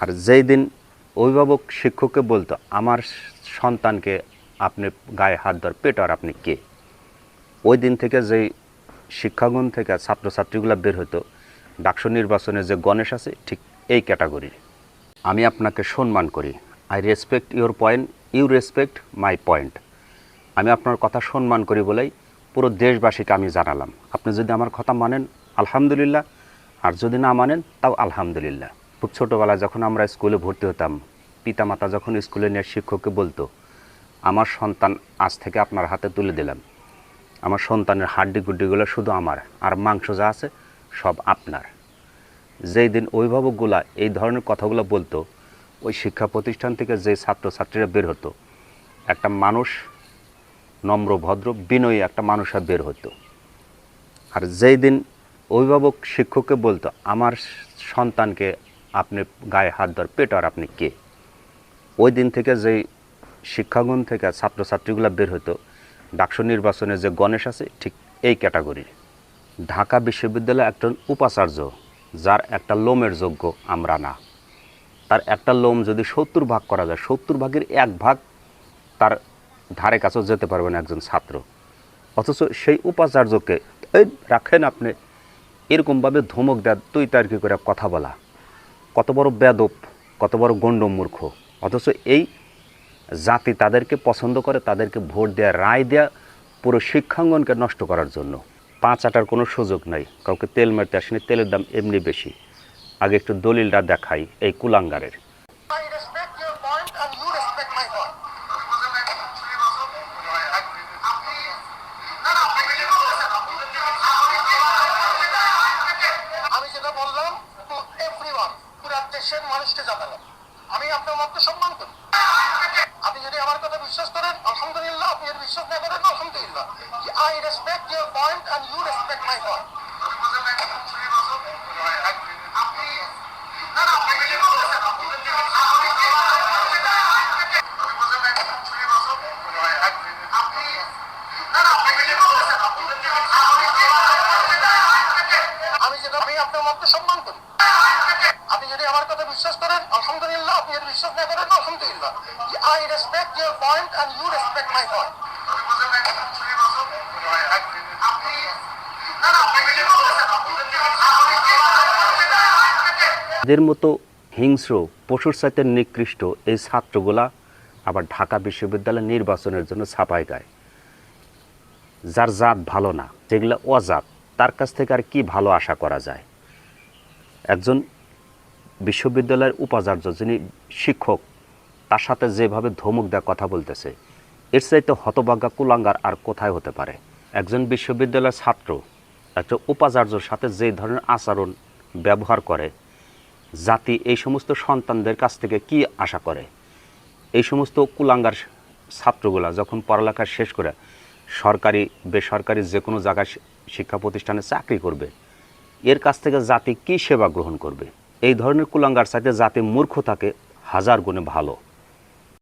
আর যেই দিন অভিভাবক শিক্ষককে বলতো, আমার সন্তানকে আপনি গায়ে হাত ধর পেটার আপনি কে? ওই দিন থেকে যেই শিক্ষাগুণ থেকে ছাত্রছাত্রীগুলো বের হতো ডাকসু নির্বাচনে যে গণেশ আছে, ঠিক এই ক্যাটাগরির আমি আপনাকে সম্মান করি। I respect your point, you respect my point. আমি আপনার কথা সম্মান করি বলেই পুরো দেশবাসীকে আমি জানালাম। আপনি যদি আমার কথা মানেন, আলহামদুলিল্লাহ, আর যদি না মানেন, তাও আলহামদুলিল্লাহ। খুব ছোটোবেলায় যখন আমরা স্কুলে ভর্তি হতাম, পিতামাতা যখন স্কুলে নিয়ে শিক্ষককে বলতো, আমার সন্তান আজ থেকে আপনার হাতে তুলে দিলাম। আমার সন্তানের হাড্ডি গুড্ডিগুলো শুধু আমার, আর মাংস যা আছে সব আপনার। যেই দিন অভিভাবকগুলা এই ধরনের কথাগুলো বলতো, ওই শিক্ষা প্রতিষ্ঠান থেকে যে ছাত্রছাত্রীরা বের হতো, একটা মানুষ নম্র, ভদ্র, বিনয়ী একটা মানুষরা বের হতো। আর যেই দিন অভিভাবক শিক্ষককে বলতো, আমার সন্তানকে আপনি গায়ে হাত ধর পেটার আপনি কে? ওই দিন থেকে যেই শিক্ষাগুণ থেকে ছাত্রছাত্রীগুলো বের হতো ডাকসু নির্বাচনে যে গণেশ আছে, ঠিক এই ক্যাটাগরির। ঢাকা বিশ্ববিদ্যালয়ে একজন উপাচার্য, যার একটা লোমের যোগ্য আমরা না। তার একটা লোম যদি সত্তর ভাগ করা যায়, সত্তর ভাগের এক ভাগ তার ধারে কাছেও যেতে পারবে না একজন ছাত্র। অথচ সেই উপাচার্যকে, এই রাখেন আপনি। এরকমভাবে ধমক দেয় তুই তার কি করে কথা বলা। কত বড় বেদব, কত বড় গণ্ড মূর্খ। অথচ এই জাতি তাদেরকে পছন্দ করে, তাদেরকে ভোট দেওয়া রায় দেওয়া পুরো শিক্ষাঙ্গনকে নষ্ট করার জন্য। পাঁচ আটার কোনো সুযোগ নাই, কাউকে তেল মারতে আসেনি, তেলের দাম এমনি বেশি। আগে একটু দলিলটা দেখাই, এই কুলাঙ্গারের। দেশের মানুষকে জানালাম আমি আপনার মত সম্মান করি। আপনি যদি আমার কথা বিশ্বাস করেন, আলহামদুলিল্লাহ, আপনি যদি বিশ্বাস না করেন, আলহামদুলিল্লাহ। I respect your point and you respect my point আমি যেটা আমি আপনার মত সম্মান করি। আপনি যদি আমার কথা বিশ্বাস করেন, আলহামদুলিল্লাহ, আপনি যদি বিশ্বাস না করেন, আলহামদুলিল্লাহ। I respect your point and you respect my point এদের মতো হিংস্র, পশুর সাথে নিকৃষ্ট এই ছাত্রগুলা আবার ঢাকা বিশ্ববিদ্যালয় নির্বাচনের জন্য ছাপাই গায় যার জাত ভালো না, যেগুলো অজাত, তার কাছ থেকে আর কি ভালো আশা করা যায়? একজন বিশ্ববিদ্যালয়ের উপাচার্য যিনি শিক্ষক, তার সাথে যেভাবে ধমক দেওয়া কথা বলতেছে, এর চাইতে হতভাগ্যা কুলাঙ্গার আর কোথায় হতে পারে? একজন বিশ্ববিদ্যালয়ের ছাত্র একটা উপাচার্যর সাথে যে ধরনের আচরণ ব্যবহার করে, জাতি এই সমস্ত সন্তানদের কাছ থেকে কি আশা করে? এই সমস্ত কুলাঙ্গার ছাত্রগুলা যখন পড়ালেখা শেষ করে সরকারি, বেসরকারি যে কোনো জায়গায় শিক্ষা প্রতিষ্ঠানে চাকরি করবে, এর কাছ থেকে জাতি কি সেবা গ্রহণ করবে? এই ধরনের কুলাঙ্গার সাথে যাতে মূর্খ থাকে হাজার গুণে ভালো।